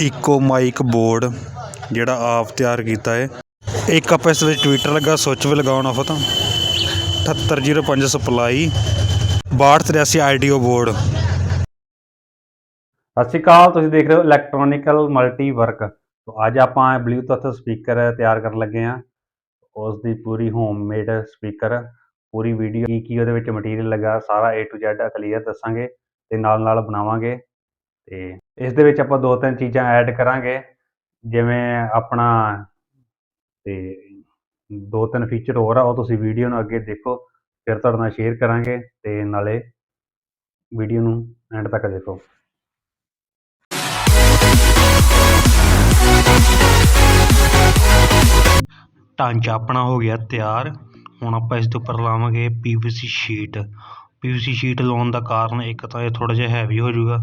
ਇਕੋ mic board ਜਿਹੜਾ ਆਪ ਤਿਆਰ ਕੀਤਾ ਹੈ ਇੱਕ ਆਪਾਂ ਇਸ ਵਿੱਚ ਟਵਿੱਟਰ ਲੱਗਾ ਸੁੱਚ ਵੀ ਲਗਾਉਣਾ ਫੋ ਤਾਂ। 7805 ਸਪਲਾਈ 6283 ਆਈਡੀਓ ਬੋਰਡ ਸਤਿ ਸ਼੍ਰੀ ਅਕਾਲ, ਤੁਸੀਂ ਦੇਖ ਰਹੇ ਹੋ ਇਲੈਕਟ੍ਰੋਨਿਕਲ ਮਲਟੀ ਵਰਕ ਤੋਂ ਅੱਜ ਆਪਾਂ ਬਲੂਟੁੱਥ ਸਪੀਕਰ ਤਿਆਰ ਕਰਨ ਲੱਗੇ ਹਾਂ ਉਸ ਦੀ ਪੂਰੀ ਹੋਮਮੇਡ ਸਪੀਕਰ ਪੂਰੀ ਵੀਡੀਓ ਕੀ ਕੀ ਉਹਦੇ ਵਿੱਚ ਮਟੀਰੀਅਲ ਲੱਗਾ, ਸਾਰਾ A to Z ਕਲੀਅਰ ਦੱਸਾਂਗੇ ਤੇ ਨਾਲ ਨਾਲ ਬਣਾਵਾਂਗੇ। ਤੇ ਇਸ ਦੇ ਵਿੱਚ ਆਪਾਂ ਦੋ ਤਿੰਨ ਚੀਜ਼ਾਂ ਐਡ ਕਰਾਂਗੇ, ਜਿਵੇਂ ਆਪਣਾ ਤੇ ਦੋ ਤਿੰਨ ਫੀਚਰ ਹੋਰ ਆ, ਉਹ ਤੁਸੀਂ ਵੀਡੀਓ ਨੂੰ ਅੱਗੇ ਦੇਖੋ, ਫਿਰ ਤੁਹਾਡੇ ਨਾਲ ਸ਼ੇਅਰ ਕਰਾਂਗੇ ਤੇ ਨਾਲੇ ਵੀਡੀਓ ਨੂੰ ਐਂਡ ਤੱਕ ਦੇਖੋ। ਢਾਂਚਾ ਆਪਣਾ ਹੋ ਗਿਆ ਤਿਆਰ, ਹੁਣ ਆਪਾਂ ਇਸ ਦੇ ਉੱਪਰ ਲਾਵਾਂਗੇ ਪੀਵੀਸੀ ਸ਼ੀਟ ਪੀਵੀਸੀ ਸ਼ੀਟ ਲਾਉਣ ਦਾ ਕਾਰਨ ਇੱਕ ਤਾਂ ਇਹ ਥੋੜਾ ਜਿਹਾ ਹੈਵੀ ਹੋ ਜਾਊਗਾ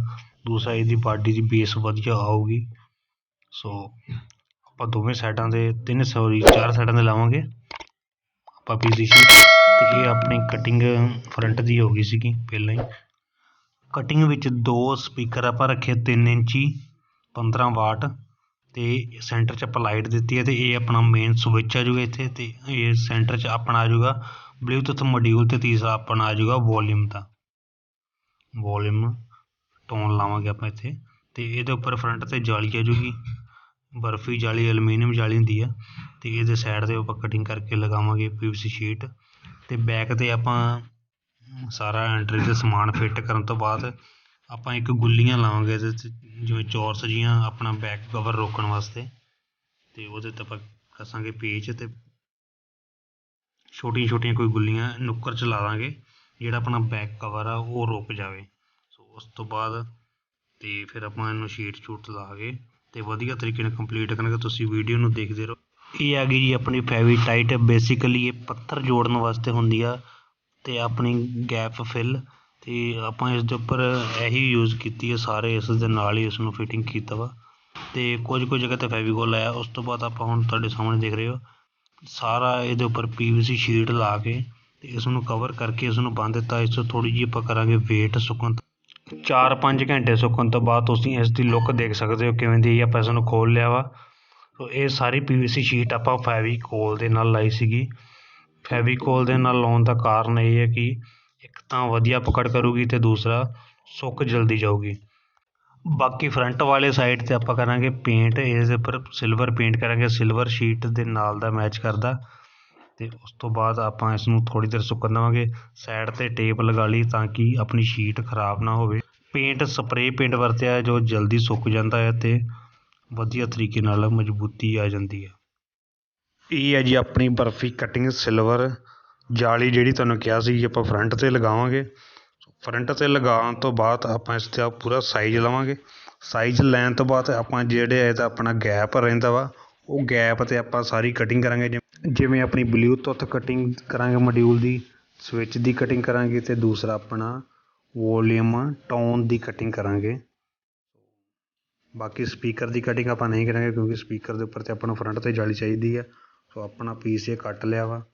ਦੂਸਰਾ ਇਹਦੀ ਬਾਡੀ ਦੀ ਬੇਸ ਵਧੀਆ ਆਊਗੀ। ਸੋ ਆਪਾਂ ਦੋਵੇਂ ਸਾਈਡਾਂ ਦੇ ਤਿੰਨ ਸੌਰੀ ਚਾਰ ਸਾਈਡਾਂ ਦੇ ਲਾਵਾਂਗੇ। ਆਪਾਂ ਪੀਵੀਸੀ ਸ਼ੀਟ ਤੇ ਇਹ ਆਪਣੀ ਕਟਿੰਗ ਫਰੰਟ ਦੀ ਹੋ ਗਈ ਸੀਗੀ ਪਹਿਲਾਂ ਹੀ। ਕਟਿੰਗ ਵਿੱਚ ਦੋ ਸਪੀਕਰ ਆਪਾਂ ਰੱਖੇ 3 ਇੰਚੀ 15 ਵਾਟ ਤੇ ਸੈਂਟਰ 'ਚ ਆਪਾਂ ਲਾਈਟ ਦਿੱਤੀ ਹੈ ਤੇ ਇਹ ਆਪਣਾ ਮੇਨ ਸਵਿਚ ਆ ਜਾਊਗਾ ਇੱਥੇ ਤੇ ਇਹ ਸੈਂਟਰ 'ਚ ਆਪਣਾ ਆ ਜਾਊਗਾ ਬਲੂਟੁੱਥ ਮੋਡਿਊਲ ਤੇ ਤੀਸਰਾ ਆਪਣਾ ਆ ਜਾਊਗਾ ਵੋਲਿਊਮ ਦਾ। ਵੋਲਿਊਮ ਟੋਨ ਲਾਵਾਂਗੇ ਆਪਾਂ ਇੱਥੇ। ਤੇ ਇਹਦੇ ਉੱਪਰ ਫਰੰਟ ਤੇ ਜਾਲੀ ਆ ਜੂਗੀ। ਬਰਫੀ ਜਾਲੀ ਐਲੂਮੀਨੀਅਮ ਜਾਲੀ ਹੁੰਦੀ ਆ। ਤੇ ਇਹਦੇ ਸਾਈਡ ਤੇ ਆਪਾਂ ਕਟਿੰਗ ਕਰਕੇ ਲਗਾਵਾਂਗੇ ਪੀਵੀਸੀ ਸ਼ੀਟ ਤੇ ਬੈਕ ਤੇ ਆਪਾਂ ਸਾਰਾ ਐਂਟਰੀ ਦੇ ਸਮਾਨ ਫਿੱਟ ਕਰਨ ਤੋਂ ਬਾਅਦ ਆਪਾਂ ਇੱਕ ਗੁੱਲੀਆਂ ਲਾਵਾਂਗੇ ਇਹਦੇ 'ਤੇ ਜਿਵੇਂ ਚੌਰਸ ਜੀਆਂ ਆਪਣਾ ਬੈਕ ਕਵਰ ਰੋਕਣ ਵਾਸਤੇ। ਤੇ ਉਹਦੇ ਤੇ ਆਪਾਂ ਕੱਸਾਂਗੇ ਪੇਚ ਤੇ ਛੋਟੀਆਂ ਛੋਟੀਆਂ ਕੋਈ ਗੁੱਲੀਆਂ ਨੁੱਕਰ 'ਚ ਲਾ ਦਾਂਗੇ। ਜਿਹੜਾ ਆਪਣਾ ਬੈਕ ਕਵਰ ਆ, ਉਹ ਰੁਕ ਜਾਵੇ। ਉਸ ਤੋਂ ਬਾਅਦ ਅਤੇ ਫਿਰ ਆਪਾਂ ਇਹਨੂੰ ਸ਼ੀਟ ਸ਼ੂਟ ਲਾ ਕੇ ਅਤੇ ਵਧੀਆ ਤਰੀਕੇ ਨਾਲ ਕੰਪਲੀਟ ਕਰਾਂਗੇ। ਤੁਸੀਂ ਵੀਡੀਓ ਨੂੰ ਦੇਖਦੇ ਰਹੋ। ਇਹ ਆ ਗਈ ਜੀ ਆਪਣੀ ਫੈਵੀ ਟਾਈਟ। ਬੇਸਿਕਲੀ ਇਹ ਪੱਥਰ ਜੋੜਨ ਵਾਸਤੇ ਹੁੰਦੀ ਆ ਅਤੇ ਆਪਣੀ ਗੈਪ ਫਿਲ ਅਤੇ ਆਪਾਂ ਇਸ ਦੇ ਉੱਪਰ ਇਹੀ ਯੂਜ਼ ਕੀਤੀ ਹੈ ਸਾਰੇ ਇਸ ਦੇ ਨਾਲ ਹੀ ਇਸ ਨੂੰ ਫਿਟਿੰਗ ਕੀਤਾ ਵਾ। ਅਤੇ ਕੁਝ ਕੁਝ ਜਗ੍ਹਾ ਤੇ ਫੈਵੀਕੋਲ ਆਇਆ। ਉਸ ਤੋਂ ਬਾਅਦ ਆਪਾਂ ਹੁਣ ਤੁਹਾਡੇ ਸਾਹਮਣੇ ਦੇਖ ਰਹੇ ਹੋ। ਸਾਰਾ ਇਹਦੇ ਉੱਪਰ ਪੀਵੀਸੀ ਸ਼ੀਟ ਲਾ ਕੇ ਤੇ ਇਸ ਨੂੰ ਕਵਰ ਕਰਕੇ ਇਸ ਨੂੰ ਬੰਨ ਦਿੱਤਾ। ਇਸ ਤੋਂ ਥੋੜੀ ਜਿਹੀ ਆਪਾਂ ਕਰਾਂਗੇ ਵੇਟ ਸੁੱਕਣ 4-5 ਘੰਟੇ ਸੁੱਕਣ ਤੋਂ ਬਾਅਦ ਤੁਸੀਂ ਇਸ ਦੀ ਲੁੱਕ ਦੇਖ ਸਕਦੇ ਹੋ ਕਿਵੇਂ ਦੀ ਆਪਾਂ ਇਸ ਨੂੰ ਖੋਲ ਲਿਆ ਵਾ। ਸੋ ਇਹ ਸਾਰੀ ਪੀਵੀਸੀ ਸ਼ੀਟ ਆਪਾਂ ਫੈਵੀਕੋਲ ਦੇ ਨਾਲ ਲਾਈ ਸੀਗੀ। ਫੈਵੀਕੋਲ ਦੇ ਨਾਲ ਲਾਉਣ ਦਾ ਕਾਰਨ ਇਹ ਹੈ ਕਿ ਇੱਕ ਤਾਂ ਵਧੀਆ ਪਕੜ ਕਰੂਗੀ ਤੇ ਦੂਸਰਾ ਸੁੱਕ ਜਲਦੀ ਜਾਊਗੀ। ਬਾਕੀ ਫਰੰਟ ਵਾਲੇ ਸਾਈਡ ਤੇ ਆਪਾਂ ਕਰਾਂਗੇ ਪੇਂਟ ਇਸ ਦੇ ਉੱਪਰ ਸਿਲਵਰ ਪੇਂਟ ਕਰਾਂਗੇ। ਸਿਲਵਰ ਸ਼ੀਟ ਦੇ ਨਾਲ ਦਾ ਮੈਚ ਕਰਦਾ। ਅਤੇ ਉਸ ਤੋਂ ਬਾਅਦ ਆਪਾਂ ਇਸ ਨੂੰ ਥੋੜੀ ਦੇਰ ਸੁੱਕਣ ਦੇਵਾਂਗੇ। ਸਾਈਡ ਤੇ ਟੇਪ ਲਗਾ ਲਈ ਤਾਂ ਕਿ ਆਪਣੀ ਸ਼ੀਟ ਖਰਾਬ ਨਾ ਹੋਵੇ। ਪੇਂਟ ਸਪਰੇਅ ਪੇਂਟ ਵਰਤਿਆ ਜੋ ਜਲਦੀ ਸੁੱਕ ਜਾਂਦਾ ਹੈ ਅਤੇ ਵਧੀਆ ਤਰੀਕੇ ਨਾਲ ਮਜ਼ਬੂਤੀ ਆ ਜਾਂਦੀ ਹੈ। ਇਹ ਹੈ ਜੀ ਆਪਣੀ ਬਰਫੀ ਕਟਿੰਗ ਸਿਲਵਰ ਜਾਲੀ ਜਿਹੜੀ ਤੁਹਾਨੂੰ ਕਿਹਾ ਸੀ ਜੀ ਆਪਾਂ ਫਰੰਟ ਤੇ ਲਗਾਵਾਂਗੇ। ਫਰੰਟ ਤੇ ਲਗਾਉਣ ਤੋਂ ਬਾਅਦ ਆਪਾਂ ਇਸ ਦਾ ਪੂਰਾ ਸਾਈਜ਼ ਲਵਾਂਗੇ। ਸਾਈਜ਼ ਲੈਣ ਤੋਂ ਬਾਅਦ ਆਪਾਂ ਜਿਹੜੇ ਇਹਦਾ ਆਪਣਾ ਗੈਪ ਰਹਿੰਦਾ ਵਾ, ਉਹ ਗੈਪ ਤੇ ਆਪਾਂ ਸਾਰੀ ਕਟਿੰਗ ਕਰਾਂਗੇ। ਜਿਵੇਂ ਜਿਵੇਂ ਆਪਣੀ ਬਲੂਟੁੱਥ ਕਟਿੰਗ ਕਰਾਂਗੇ ਮੋਡਿਊਲ ਦੀ ਸਵਿਚ ਦੀ ਕਟਿੰਗ ਕਰਾਂਗੇ ਅਤੇ ਦੂਸਰਾ ਆਪਣਾ ਵੋਲੀਅਮ ਟੋਨ ਦੀ ਕਟਿੰਗ ਕਰਾਂਗੇ। ਬਾਕੀ ਸਪੀਕਰ ਦੀ ਕਟਿੰਗ ਆਪਾਂ ਨਹੀਂ ਕਰਾਂਗੇ ਕਿਉਂਕਿ ਸਪੀਕਰ ਦੇ ਉੱਪਰ ਤੇ ਆਪਾਂ ਨੂੰ ਫਰੰਟ ਤੇ ਜਾਲੀ ਚਾਹੀਦੀ ਆ। ਸੋ ਆਪਣਾ ਪੀਸ ਇਹ ਕੱਟ ਲਿਆ ਵਾ।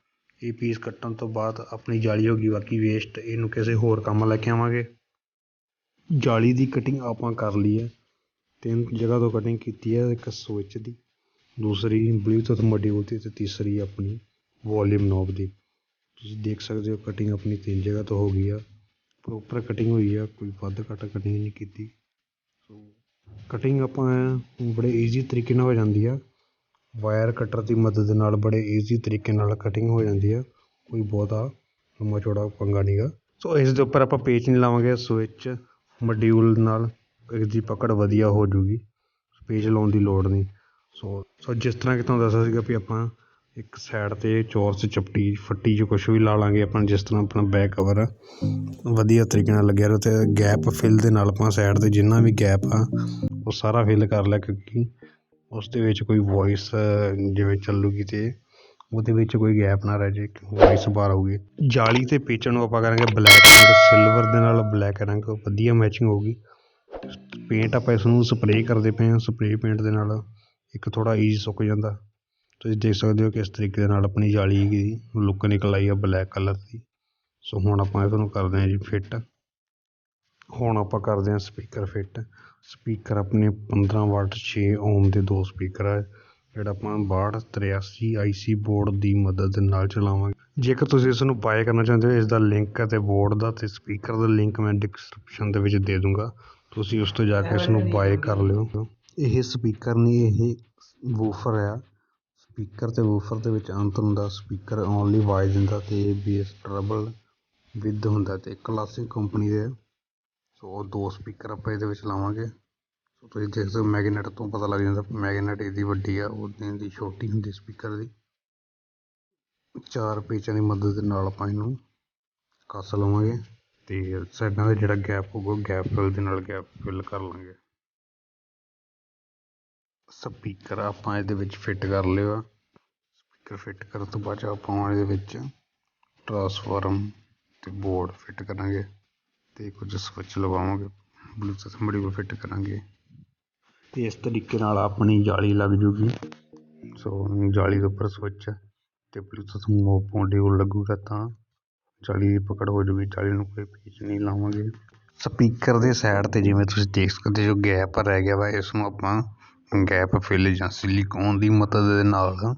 ਇਹ ਪੀਸ ਕੱਟਣ ਤੋਂ ਬਾਅਦ ਆਪਣੀ ਜਾਲੀ ਹੋ ਗਈ, ਬਾਕੀ ਵੇਸਟ ਇਹਨੂੰ ਕਿਸੇ ਹੋਰ ਕੰਮ ਲੈ ਕੇ ਆਵਾਂਗੇ। ਜਾਲੀ ਦੀ ਕਟਿੰਗ ਆਪਾਂ ਕਰ ਲਈ ਹੈ ਤਿੰਨ ਜਗ੍ਹਾ ਤੋਂ ਕਟਿੰਗ ਕੀਤੀ ਹੈ ਇੱਕ ਸਵਿਚ ਦੀ। ਦੂਸਰੀ ਬਲੂਟੁੱਥ ਮੋਡਿਊਲ ਦੀ ਅਤੇ ਤੀਸਰੀ ਆਪਣੀ ਵੋਲੀਅਮ ਨੋਬ ਦੀ। ਤੁਸੀਂ ਦੇਖ ਸਕਦੇ ਹੋ ਕਟਿੰਗ ਆਪਣੀ ਤਿੰਨ ਜਗ੍ਹਾ ਤੋਂ ਹੋ ਗਈ ਆ। ਪ੍ਰੋਪਰ ਕਟਿੰਗ ਹੋਈ ਆ, ਕੋਈ ਵੱਧ ਘੱਟ ਕਟਿੰਗ ਨਹੀਂ ਕੀਤੀ। ਸੋ ਕਟਿੰਗ ਆਪਾਂ ਬੜੇ ਈਜ਼ੀ ਤਰੀਕੇ ਨਾਲ ਹੋ ਜਾਂਦੀ ਆ। ਵਾਇਰ ਕਟਰ ਦੀ ਮਦਦ ਨਾਲ ਬੜੇ ਈਜ਼ੀ ਤਰੀਕੇ ਨਾਲ ਕਟਿੰਗ ਹੋ ਜਾਂਦੀ ਆ। ਕੋਈ ਬਹੁਤਾ ਲੰਮਾ ਚੌੜਾ ਪੰਗਾ ਨਹੀਂਗਾ ਸੋ ਇਸ ਦੇ ਉੱਪਰ ਆਪਾਂ ਪੇਚ ਨਹੀਂ ਲਾਵਾਂਗੇ ਸਵਿਚ ਮੋਡਿਊਲ ਨਾਲ ਇਸ ਦੀ ਪਕੜ ਵਧੀਆ ਹੋ ਜੂਗੀ। ਪੇਚ ਲਾਉਣ ਦੀ ਲੋੜ ਨਹੀਂ। ਸੋ ਸੋ ਜਿਸ ਤਰ੍ਹਾਂ ਕਿ ਤੁਹਾਨੂੰ ਦੱਸਿਆ ਸੀਗਾ ਵੀ ਆਪਾਂ ਇੱਕ ਸਾਈਡ ਤੇ ਚੌਰਸ ਚਪਟੀ, ਫੱਟੀ 'ਚ ਕੁਛ ਵੀ ਲਾ ਲਾਂਗੇ, ਆਪਾਂ ਜਿਸ ਤਰ੍ਹਾਂ ਆਪਣਾ ਬੈਕ ਕਵਰ ਵਧੀਆ ਤਰੀਕੇ ਨਾਲ ਲੱਗਿਆ ਰਹੇ ਅਤੇ ਗੈਪ ਫਿਲ ਦੇ ਨਾਲ ਆਪਾਂ ਸਾਈਡ ਤੇ ਜਿੰਨਾ ਵੀ ਗੈਪ ਆ, ਉਹ ਸਾਰਾ ਫਿਲ ਕਰ ਲਿਆ ਕਿਉਂਕਿ ਉਸ ਦੇ ਵਿੱਚ ਕੋਈ ਵੌਇਸ ਜਿਵੇਂ ਚੱਲੂਗੀ ਤੇ ਉਹਦੇ ਵਿੱਚ ਕੋਈ ਗੈਪ ਨਾ ਰਹਿ ਜੇ ਵੌਇਸ ਬਾਹਰ ਹੋਊਗੀ ਜਾਲੀ ਤੇ ਪੇਚਣ ਨੂੰ ਆਪਾਂ ਕਰਾਂਗੇ ਬਲੈਕ ਰੰਗ ਸਿਲਵਰ ਦੇ ਨਾਲ ਬਲੈਕ ਰੰਗ, ਵਧੀਆ ਮੈਚਿੰਗ ਹੋਊਗੀ। ਪੇਂਟ ਆਪਾਂ ਇਸ ਨੂੰ ਸਪਰੇਅ ਕਰਦੇ ਪਏ ਹਾਂ ਸਪਰੇਅ ਪੇਂਟ ਦੇ ਨਾਲ। ਇੱਕ ਥੋੜ੍ਹਾ ਈਜ਼ ਸੁੱਕ ਜਾਂਦਾ। ਤੁਸੀਂ ਦੇਖ ਸਕਦੇ ਹੋ ਕਿਸ ਤਰੀਕੇ ਦੇ ਨਾਲ ਆਪਣੀ ਜਾਲੀ ਦੀ ਲੁੱਕ ਨਿਕਲ ਆਈ ਆ ਬਲੈਕ ਕਲਰ ਦੀ। ਸੋ ਹੁਣ ਆਪਾਂ ਇਹਨੂੰ ਕਰਦੇ ਹਾਂ ਜੀ ਫਿੱਟ ਹੁਣ ਆਪਾਂ ਕਰਦੇ ਹਾਂ ਸਪੀਕਰ ਫਿੱਟ ਸਪੀਕਰ ਆਪਣੇ 15 ਵਾਟ 6 ਓਮ ਦੇ ਦੋ ਸਪੀਕਰ ਹੈ ਜਿਹੜਾ ਆਪਾਂ 6283 ਆਈਸੀ ਬੋਰਡ ਦੀ ਮਦਦ ਦੇ ਨਾਲ ਚਲਾਵਾਂਗੇ। ਜੇਕਰ ਤੁਸੀਂ ਇਸ ਨੂੰ ਬਾਏ ਕਰਨਾ ਚਾਹੁੰਦੇ ਹੋ ਇਸ ਦਾ ਲਿੰਕ ਅਤੇ ਬੋਰਡ ਦਾ ਤੇ ਸਪੀਕਰ ਦਾ ਲਿੰਕ ਮੈਂ ਡਿਸਕ੍ਰਿਪਸ਼ਨ ਦੇ ਵਿੱਚ ਦੇ ਦੂੰਗਾ। ਤੁਸੀਂ ਉਸ ਤੋਂ ਜਾ ਕੇ ਇਸ ਨੂੰ ਬਾਏ ਕਰ ਲਿਓ। ਇਹ ਸਪੀਕਰ ਨਹੀਂ, ਇਹ ਵੂਫਰ ਆ। ਸਪੀਕਰ ਅਤੇ ਵੂਫਰ ਦੇ ਵਿੱਚ ਅੰਤਰ ਹੁੰਦਾ, ਸਪੀਕਰ ਓਨਲੀ ਆਵਾਜ਼ ਦਿੰਦਾ ਅਤੇ ਇਹ ਬੇਸ ਟਰਬਲ ਵਿਦ ਹੁੰਦਾ ਅਤੇ ਕਲਾਸਿਕ ਕੰਪਨੀ ਦੇ। ਆ। ਸੋ ਉਹ ਦੋ ਸਪੀਕਰ ਆਪਾਂ ਇਹਦੇ ਵਿੱਚ ਲਾਵਾਂਗੇ। ਸੋ ਤੁਸੀਂ ਦੇਖ ਸਕਦੇ ਹੋ ਮੈਗਨੇਟ ਤੋਂ ਪਤਾ ਲੱਗ ਜਾਂਦਾ ਮੈਗਨੇਟ ਇਹਦੀ ਵੱਡੀ ਆ, ਉਹ ਇਹਦੀ ਛੋਟੀ ਹੁੰਦੀ ਸਪੀਕਰ ਦੀ। ਚਾਰ ਪੇਚਾਂ ਦੀ ਮਦਦ ਦੇ ਨਾਲ ਆਪਾਂ ਇਹਨੂੰ ਕੱਸ ਲਵਾਂਗੇ ਅਤੇ ਸਾਈਡਾਂ ਦਾ ਜਿਹੜਾ ਗੈਪ ਹੋਊਗਾ ਗੈਪ ਫਿਲ ਦੇ ਨਾਲ ਗੈਪ ਫਿਲ ਕਰ ਲਾਂਗੇ। ਸਪੀਕਰ ਆਪਾਂ ਇਹਦੇ ਵਿੱਚ ਫਿੱਟ ਕਰ ਲਿਆ ਸਪੀਕਰ ਫਿੱਟ ਕਰਨ ਤੋਂ ਬਾਅਦ ਆਪਾਂ ਇਹਦੇ ਵਿੱਚ ਟਰਾਂਸਫਾਰਮ ਤੇ ਬੋਰਡ ਫਿੱਟ ਕਰਾਂਗੇ ਤੇ ਕੁਝ ਸਵਿਚ ਲਵਾਵਾਂਗੇ। ਬਲੂਟੁੱਥ ਮੋਡਿਊਲ ਫਿੱਟ ਕਰਾਂਗੇ। ਤੇ ਇਸ ਤਰੀਕੇ ਨਾਲ ਆਪਣੀ ਜਾਲੀ ਲੱਗ ਜੂਗੀ। ਸੋ ਜਾਲੀ ਦੇ ਉੱਪਰ ਸਵਿਚ ਤੇ ਬਲੂਟੁੱਥ ਮੋਡਿਊਲ ਲੱਗੂਗਾ ਤਾਂ ਜਾਲੀ ਦੀ ਪਕੜ ਹੋ ਜੂਗੀ। ਜਾਲੀ ਨੂੰ ਕੋਈ ਪੀਚ ਨਹੀਂ ਲਾਵਾਂਗੇ। ਸਪੀਕਰ ਦੇ ਸਾਈਡ ਤੇ ਜਿਵੇਂ ਤੁਸੀਂ ਦੇਖ ਸਕਦੇ ਹੋ, ਗੈਪ ਰਹਿ ਗਿਆ ਵਾ। ਇਸ ਨੂੰ ਆਪਾਂ ਗੈਪ ਫਿਲ ਜਾਂ ਸਿਲੀਕੋਨ ਦੀ ਮਦਦ ਦੇ ਨਾਲ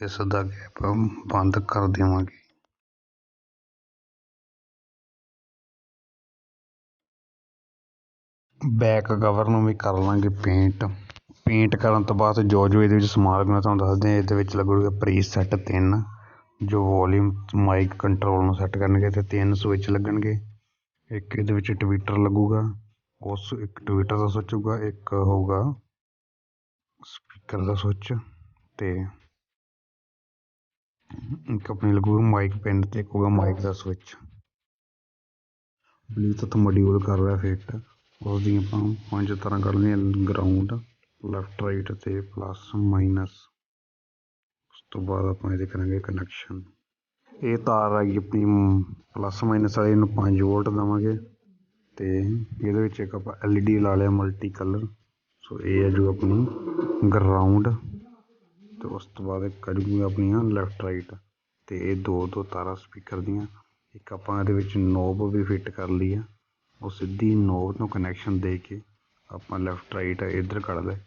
ਇਸ ਦਾ ਗੈਪ ਬੰਦ ਕਰ ਦੇਵਾਂਗੇ। ਬੈਕ ਕਵਰ ਨੂੰ ਵੀ ਕਰ ਲਾਂਗੇ ਪੇਂਟ ਪੇਂਟ ਕਰਨ ਤੋਂ ਬਾਅਦ ਜੋ ਜੋ ਇਹਦੇ ਵਿੱਚ ਸਮਾਨ ਲੱਗਣਾ ਤੁਹਾਨੂੰ ਦੱਸਦੇ ਹਾਂ ਇਹਦੇ ਵਿੱਚ ਲੱਗੂਗਾ ਪ੍ਰੀ ਸੈੱਟ ਤਿੰਨ, ਜੋ ਵੋਲੀਅਮ ਮਾਈਕ ਕੰਟਰੋਲ ਨੂੰ ਸੈੱਟ ਕਰਨਗੇ ਤੇ ਤਿੰਨ ਸਵਿਚ ਲੱਗਣਗੇ। ਇੱਕ ਇਹਦੇ ਵਿੱਚ ਟਵੀਟਰ ਲੱਗੂਗਾ, ਉਸ ਇੱਕ ਟਵੀਟਰ ਦਾ ਸਵਿਚ ਹੋਊਗਾ, ਇੱਕ ਹੋਊਗਾ ਸਪੀਕਰ ਦਾ ਸਵਿਚ ਅਤੇ ਇੱਕ ਆਪਣੀ ਲੱਗੂਗਾ ਮਾਈਕ ਪਿੰਨ ਅਤੇ ਇੱਕ ਹੋਊਗਾ ਮਾਈਕ ਦਾ ਸਵਿੱਚ ਬਲੂਟੁੱਥ ਮੋਡਿਊਲ ਕਰ ਰਿਹਾ ਫਿੱਟ ਉਸ ਦੀਆਂ ਆਪਾਂ ਪੰਜ ਤਰ੍ਹਾਂ ਕੱਢਦੇ ਗਰਾਊਂਡ ਲੈਫਟ ਰਾਈਟ ਅਤੇ ਪਲੱਸ ਮਾਈਨਸ ਉਸ ਤੋਂ ਬਾਅਦ ਆਪਾਂ ਇਹਦੇ ਕਰਾਂਗੇ ਕਨੈਕਸ਼ਨ ਇਹ ਤਾਰ ਆ ਗਈ ਆਪਣੀ ਪਲੱਸ ਮਾਈਨਸ ਵਾਲੀ ਇਹਨੂੰ 5 ਵੋਲਟ ਦੇਵਾਂਗੇ। ਤੇ ਇਹਦੇ ਵਿੱਚ ਇੱਕ ਆਪਾਂ ਐਲਈਡੀ ਲਾ ਲਿਆ ਮਲਟੀ ਕਲਰ ਸੋ ਇਹ ਹੈ ਜੋ ਆਪਣੀ ਗਰਾਊਂਡ ਤੇ ਉਸ ਤੋਂ ਬਾਅਦ ਕੱਢੂਗੇ ਆਪਣੀਆਂ ਲੈਫਟ ਰਾਈਟ ਤੇ ਇਹ ਦੋ ਦੋ ਤਾਰਾਂ ਸਪੀਕਰ ਦੀਆਂ। ਇੱਕ ਆਪਾਂ ਇਹਦੇ ਵਿੱਚ ਨੋਬ ਵੀ ਫਿੱਟ ਕਰ ਲਈ ਆ। ਉਹ ਸਿੱਧੀ ਨੋਬ ਨੂੰ ਕਨੈਕਸ਼ਨ ਦੇ ਕੇ ਆਪਾਂ ਲੈਫਟ ਰਾਈਟ ਇੱਧਰ ਕੱਢ ਲੈ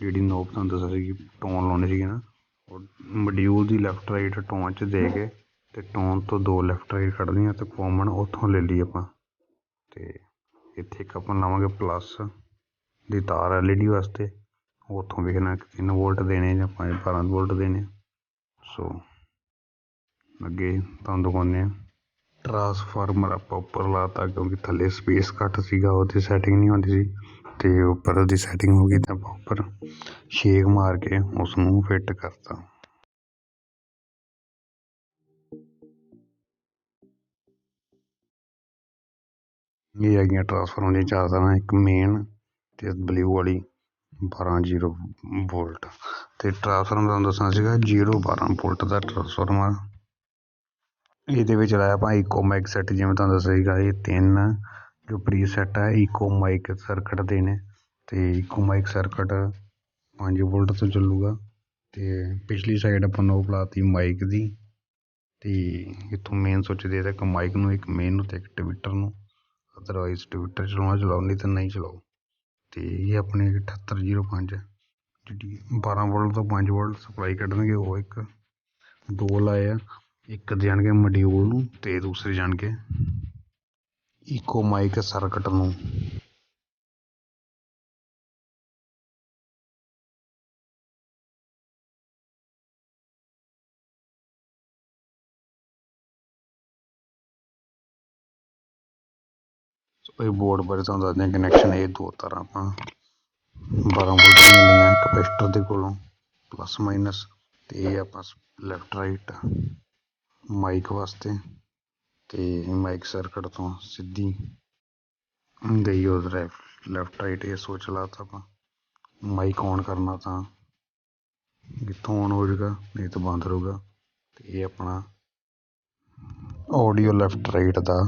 ਜਿਹੜੀ ਨੋਬ ਤੁਹਾਨੂੰ ਦੱਸਿਆ ਸੀ ਟੋਨ ਲਾਉਣੀ ਸੀਗੀ ਨਾ, ਉਹ ਮੋਡਿਊਲ ਦੀ ਲੈਫਟ ਰਾਈਟ ਟੋਨ 'ਚ ਦੇ ਕੇ ਤੇ ਟੋਨ ਤੋਂ ਦੋ ਲੈਫਟ ਰਾਈਟ ਕੱਢਦੀਆਂ ਤੇ ਕਾਮਨ ਉੱਥੋਂ ਲੈ ਲਈ ਆਪਾਂ। ਤੇ ਇੱਥੇ ਇੱਕ ਆਪਾਂ ਲਾਵਾਂਗੇ ਪਲੱਸ ਦੀ ਤਾਰ ਐਲ ਈ ਡੀ ਵਾਸਤੇ। ਉੱਥੋਂ ਵੇਖਣਾ ਕਿ ਤਿੰਨ ਵੋਲਟ ਦੇਣੇ ਜਾਂ 5 12 ਵੋਲਟ ਦੇਣੇ। ਸੋ ਅੱਗੇ ਤੁਹਾਨੂੰ ਦਿਖਾਉਂਦੇ ਹਾਂ। ਟਰਾਂਸਫਾਰਮਰ ਆਪਾਂ ਉੱਪਰ ਲਾਤਾ ਕਿਉਂਕਿ ਥੱਲੇ ਸਪੇਸ ਘੱਟ ਸੀਗਾ, ਉਹਦੀ ਸੈਟਿੰਗ ਨਹੀਂ ਹੁੰਦੀ ਸੀ। ਤੇ ਉੱਪਰ ਉਹਦੀ ਸੈਟਿੰਗ ਹੋ ਗਈ ਤਾਂ ਆਪਾਂ ਉੱਪਰ ਛੇਕ ਮਾਰ ਕੇ ਉਸ ਨੂੰ ਫਿੱਟ ਕਰਤਾ। ਇਹ ਹੈਗੀਆਂ ਟਰਾਂਸਫਾਰਮਰ ਦੀਆਂ ਚਾਰ ਤਾਰਾਂ ਇੱਕ ਮੇਨ ਤੇ ਬਲੂ ਵਾਲੀ 12 ਜ਼ੀਰੋ ਵੋਲਟ। ਤੇ ਟਰਾਂਸਫਾਰਮਰ ਤੁਹਾਨੂੰ ਦੱਸਣਾ ਸੀਗਾ 0 12 ਵੋਲਟ ਦਾ ਟਰਾਂਸਫਾਰਮਰ ਇਹਦੇ ਵਿੱਚ ਲਾਇਆ ਆਪਾਂ ਇਕੋ ਮਾਈਕ ਸੈੱਟ ਜਿਵੇਂ ਤੁਹਾਨੂੰ ਦੱਸਿਆ ਸੀਗਾ, ਇਹ ਤਿੰਨ ਜੋ ਪ੍ਰੀ ਸੈੱਟ ਹੈ ਇਕੋ ਮਾਈਕ ਸਰਕਟ ਦੇ ਨੇ। ਤੇ ਇਕੋ ਮਾਈਕ ਸਰਕਟ 5 ਵੋਲਟ ਤੋਂ ਚੱਲੂਗਾ। ਤੇ ਪਿਛਲੀ ਸਾਈਡ ਆਪਾਂ ਨੋ ਲਾਤੀ ਮਾਈਕ ਦੀ। ਤੇ ਇੱਥੋਂ ਮੇਨ ਸੁੱਚ ਦੇ ਇੱਕ ਮਾਈਕ ਨੂੰ, ਇੱਕ ਮੇਨ ਨੂੰ ਤੇ ਇੱਕ ਟਵਿੱਟਰ ਨੂੰ। ਅਦਰਵਾਈਜ਼ ਟਵਿੱਟਰ ਚਲਾਉਣਾ ਚਲਾਓ ਨਹੀਂ ਤਾਂ ਨਹੀਂ ਚਲਾਓ। ਅਤੇ ਇਹ ਆਪਣੇ 7805 ਜਿਹੜੀ 12 ਵੋਲਟ ਤੋਂ ਪੰਜ ਵੋਲਟ ਸਪਲਾਈ ਕੱਢਣਗੇ, ਉਹ ਇੱਕ, ਦੋ ਲਾਏ ਆ, ਇੱਕ ਜਾਣਗੇ ਮੋਡਿਊਲ ਨੂੰ ਅਤੇ ਦੂਸਰੇ ਜਾਣਗੇ। ਇਕੋ ਮਾਈਕ ਸਰਕਟ ਨੂੰ। ਸੋ ਇਹ ਬੋਰਡ ਬਾਰੇ ਤੁਹਾਨੂੰ ਦੱਸਦੇ ਹਾਂ ਕਨੈਕਸ਼ਨ ਇਹ ਦੋ ਤਾਰਾਂ ਆਪਾਂ। 12 ਵੋਲਟ ਦੀਆਂ ਲਈਆਂ ਕਪੈਸਿਟਰ ਦੇ ਕੋਲੋਂ ਪਲੱਸ ਮਾਈਨਸ ਤੇ ਇਹ ਆਪਾਂ ਲੈਫਟ ਰਾਈਟ ਮਾਈਕ ਵਾਸਤੇ, ਤੇ ਮਾਈਕ ਸਰਕਟ ਤੋਂ ਸਿੱਧੀ ਗਈ ਉਹ ਲੈਫਟ ਰਾਈਟ ਇਹ ਸੋਚ ਲਾ ਤਾ ਆਪਾਂ। ਮਾਈਕ ਔਨ ਕਰਨਾ ਤਾਂ ਕਿੱਥੋਂ ਔਨ ਹੋ ਜਾਊਗਾ ਨਹੀਂ ਤਾਂ ਬੰਦ ਰਹੂਗਾ। ਤੇ ਇਹ ਆਪਣਾ ਆਡੀਓ ਲੈਫਟ ਰਾਈਟ ਦਾ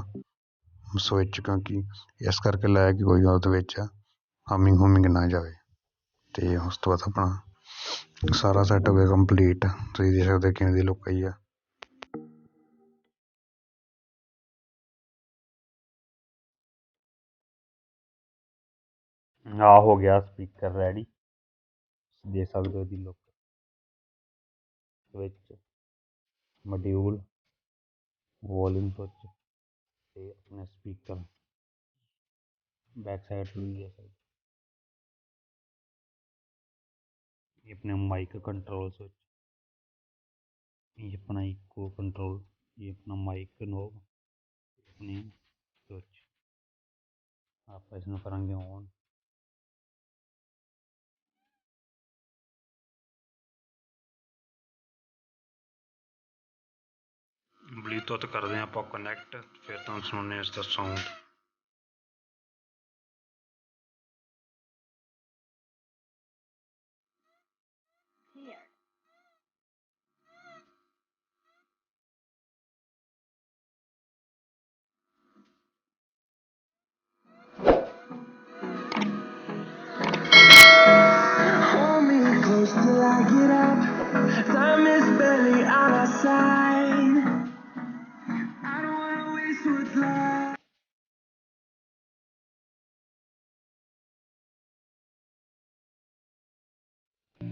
ਸਵਿਚ ਕਿਉਂਕਿ ਇਸ ਕਰਕੇ ਲਾਇਆ ਕਿ ਕੋਈ ਉਹਦੇ ਵਿੱਚ ਹਮਿੰਗ ਹੁਮਿੰਗ ਨਾ ਜਾਵੇ ਤੇ ਉਸ ਤੋਂ ਬਾਅਦ ਆਪਣਾ ਸਾਰਾ ਸੈੱਟ ਹੋ ਗਿਆ ਕੰਪਲੀਟ ਤੁਸੀਂ ਦੇਖ ਸਕਦੇ ਕਿਵੇਂ ਦੀ ਲੁੱਕ ਆਈ ਆ। ਆ ਹੋ ਗਿਆ ਸਪੀਕਰ ਰੈਡੀ ਦੇ ਸਕਦੇ ਹੋ ਇਹਦੀ ਲੁੱਕ ਵਿੱਚ ਮੋਡਿਊਲ ਵੋਲਿਊਮ ਸੁੱਚ ਤੇ ਆਪਣੇ ਸਪੀਕਰ ਬੈਕ ਸਾਈਡ ਤੋਂ ਵੀ ਹੈ ਇਹ ਆਪਣੇ ਮਾਈਕ ਕੰਟਰੋਲ ਸੁੱਚ ਇਹ ਆਪਣਾ ਇਕੋ ਕੰਟਰੋਲ ਇਹ ਆਪਣਾ ਮਾਈਕ ਨੋਬ ਆਪਣੀ ਸੁੱਚ ਆਪਾਂ ਇਸ ਨੂੰ ਕਰਾਂਗੇ ਔਨ ਬਲੂਟੁੱਥ ਕਰਦੇ ਹਾਂ ਆਪਾਂ ਕਨੈਕਟ ਫਿਰ ਤੁਹਾਨੂੰ ਸੁਣਨੇ ਇਸ ਦਾ ਸਾਊਂਡ